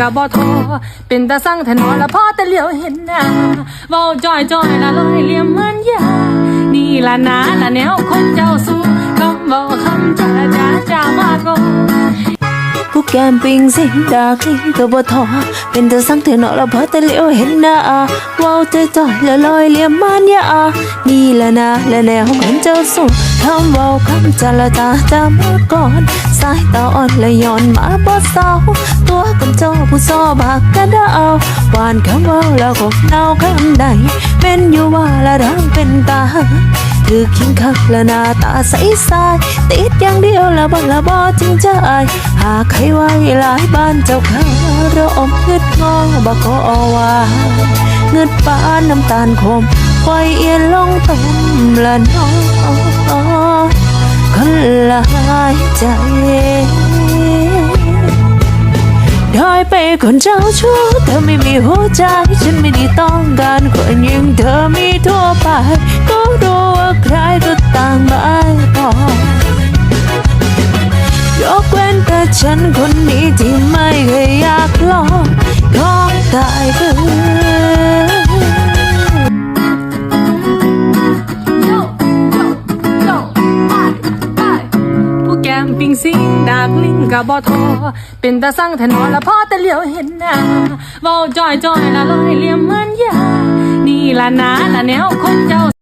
กับบ่ทอเป็นตาสั่งถนอละพอแต่เหลียวเห็นหน้าเว้าจอยจอยละลอยเหลี่ยมเหมือนยานี่ละนาละแนวคนเจ้าสู้คำเว้าคำจ้าจ้าจ้ามาก่อนผู้แก้มปิงสิงดากลิงก็บ่ทอเป็นแต่สังเธอเนาะละพอแต่เลี้ยวเห็นหน้าเว้าใจจ่อยละลอยเหลี่ยมมันยานี่ ละนะละแนวคนเจ้าสู้คำว้าคำจาละจาจามาก่อน สายตาอ่อนละย้อนมาบ่เศร้าตัวกับเจ้าผู้ซอบากกระดาวหวานคำว้าแล้วก็เนาคำใดเป็นอยู่ว่าละรังเป็นตาถือคิงคักละหน้าตาใสใสติดอย่างเดียวละบ่ละบ่จริงใจหากใครไว้หลายบ้านเจ้าข้ารอมเงึดงอบ่ขอว่า เงึดปานน้ำตาลคมคอยเอียนลงต้มละน้องคนหลายใจได้ไปคนเจ้าชู้เธอไม่มีหัวใจ ฉันไม่ได้ต้องการคนอยังเธอมีทั่วไป ก็รู้ว่าใครก็ต่างไม่พอยกเว้นแต่ฉันคน สิงดากลิงกับบ่ทอ เป็นตาสั่งถนอละพอแต่เหลียวเห็นหน้าเว้าจอยจอยละลอยเลี่ยมเหมือนยานี่ละนาละแนวคนเจ้า